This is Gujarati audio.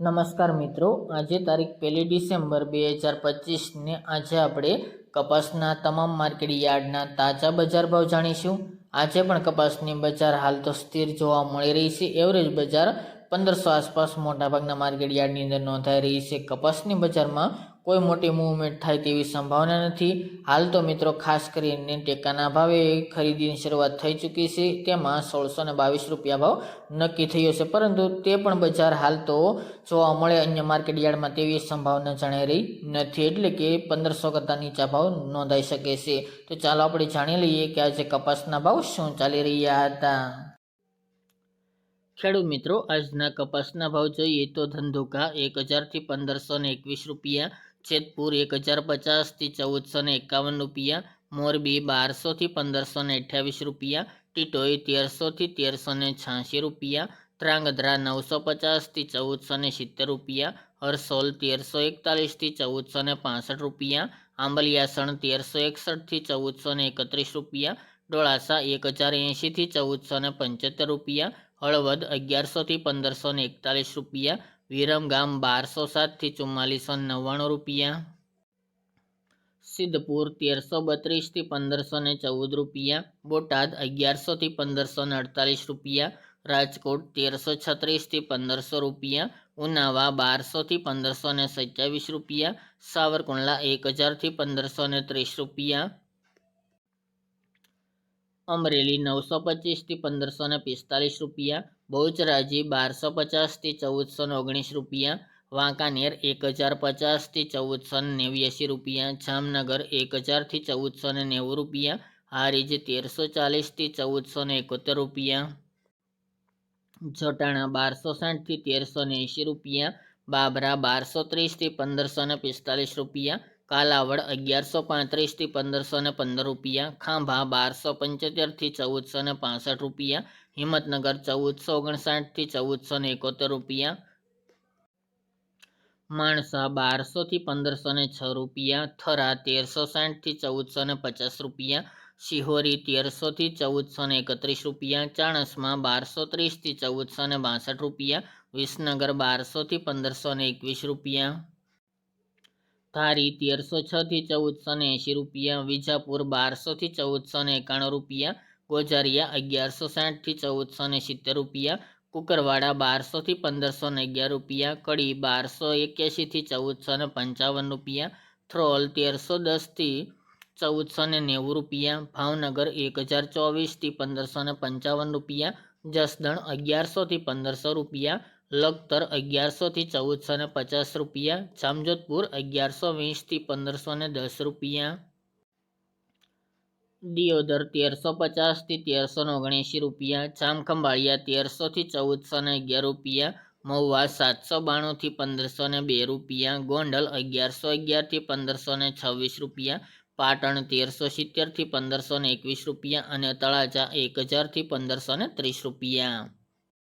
નમસ્કાર મિત્રો. આજે તારીખ પહેલી ડિસેમ્બર બે હજાર પચીસને આજે આપણે કપાસના તમામ માર્કેટ યાર્ડના તાજા બજાર ભાવ જાણીશું. આજે પણ કપાસની બજાર હાલ તો સ્થિર જોવા મળી રહી છે. એવરેજ બજાર પંદરસો આસપાસ મોટાભાગના માર્કેટ યાર્ડની અંદર નોંધાઈ રહી છે. કપાસની બજારમાં કોઈ મોટી મૂવમેન્ટ થાય તેવી સંભાવના નથી. હાલ તો મિત્રો ખાસ કરીને ટેકાના ભાવે ખરીદીની શરૂઆત થઈ ચૂકી છે. તેમાં સોળસો ને બાવીસ રૂપિયા ભાવ નક્કી થયો છે. પરંતુ તે પણ બજાર હાલ તો જોવા મળે અન્ય માર્કેટ યાર્ડમાં તેવી સંભાવના જણાઈ રહી નથી. એટલે કે પંદરસો કરતાં નીચા ભાવ નોંધાઈ શકે છે. તો ચાલો આપણે જાણી લઈએ કે આજે કપાસના ભાવ શું ચાલી રહ્યા હતા. ખેડૂત મિત્રો, આજના કપાસના ભાવ જોઈએ તો ધંધુકા એક હજારથી પંદરસો એકવીસ રૂપિયા જેતપુર એક હજાર પચાસથી ચૌદસો ને એકાવન રૂપિયા, મોરબી બારસોથી પંદરસો ને અઠ્યાવીસ રૂપિયા, ટીટોઈ તેરસોથી તેરસો ને છ્યાસી રૂપિયા, ત્રાંગધ્રા નવસો પચાસથી ચૌદસો ને સિત્તેર રૂપિયા, હરસોલ તેરસો એકતાલીસથી ચૌદસો ને પાસઠ રૂપિયા, આંબલિયાસણ તેરસો એકસઠથી ચૌદસો ને એકત્રીસ રૂપિયા, ડોળાસા એક હજાર એંશીથી ચૌદસો ને પંચોતેર રૂપિયા, હળવદ અગિયારસોથી પંદરસો ને એકતાલીસ રૂપિયા વિરમગામ બારસો સાતથી ચુમ્માલીસો નવ્વાણું રૂપિયા. સિદ્ધપુર તેરસો બત્રીસથી પંદરસો ને ચૌદ રૂપિયા. બોટાદ અગિયારસોથી પંદરસો ને અડતાલીસ રૂપિયા. રાજકોટ તેરસો છત્રીસથી પંદરસો રૂપિયા. ઉનાવા બારસોથી પંદરસો ને સત્યાવીસ રૂપિયા. સાવરકુંડલા એક હજારથી પંદરસો ને ત્રીસ રૂપિયા. અમરેલી નવસો પચીસથી પંદરસો ને પિસ્તાલીસ રૂપિયા બહુચરાજી બારસો પચાસથી ચૌદસો ને ઓગણીસ રૂપિયા, વાંકાનેર એક હજાર પચાસથી ચૌદસો ને નેવ્યાસી રૂપિયા, જામનગર એક હજારથી ચૌદસો ને નેવું રૂપિયા, હારીજ તેરસો ચાલીસથી ચૌદસો ને એકોતેર રૂપિયા. જોટાણા બારસો સાઠથી તેરસો ને એંશી રૂપિયા, બાબરા બારસો ત્રીસથી પંદરસો ને પિસ્તાલીસ રૂપિયા કાલાવડ અગિયારસો પાંત્રીસથી પંદરસો ને પંદર રૂપિયા, ખાંભા બારસો પંચોતેરથી ચૌદસો ને પાસઠ રૂપિયા, હિંમતનગર ચૌદસો ઓગણસાઠથી ચૌદસો ને એકોતેર રૂપિયા, માણસા બારસોથી પંદરસો ને છ રૂપિયા, થરા તેરસો સાઠથી ચૌદસો ને પચાસ રૂપિયા, શિહોરી તેરસોથી ચૌદસો ને એકત્રીસ રૂપિયા, ચાણસમાં બારસો ત્રીસથી ચૌદસો ને બાસઠ રૂપિયા, વિસનગર બારસોથી પંદરસો ને એકવીસ રૂપિયા. ધારી તેરસો છથી ચૌદસો ને એંશી રૂપિયા, વિજાપુર બારસોથી ચૌદસો ને એકાણું રૂપિયા, ગોજારિયા અગિયારસો સાઠથી ચૌદસો ને સિત્તેર રૂપિયા, કુકરવાડા બારસોથી પંદરસો ને અગિયાર રૂપિયા, કડી બારસો એક્યાસીથી ચૌદસો ને પંચાવન રૂપિયા, થ્રોલ તેરસો દસથી ચૌદસો ને નેવું રૂપિયા, ભાવનગર એક હજાર ચોવીસથી પંદરસો ને પંચાવન રૂપિયા, જસદણ અગિયારસોથી પંદરસો રૂપિયા લખતર અગિયારસોથી ચૌદસો ને પચાસ રૂપિયા, જામજોધપુર અગિયારસો વીસથી પંદરસો ને દસ રૂપિયા. દિયોદર તેરસો પચાસથી તેરસો ને ઓગણએંશી રૂપિયા, જામખંભાળિયા તેરસોથી ચૌદસો ને અગિયાર રૂપિયા, મહુવા સાતસો બાણુંથી પંદરસો ને બે રૂપિયા, ગોંડલ અગિયારસો અગિયારથી પંદરસો ને છવ્વીસ રૂપિયા, પાટણ તેરસો સિત્તેરથી પંદરસો ને એકવીસ રૂપિયા અને તળાજા એક હજારથી પંદરસો ને ત્રીસ રૂપિયા.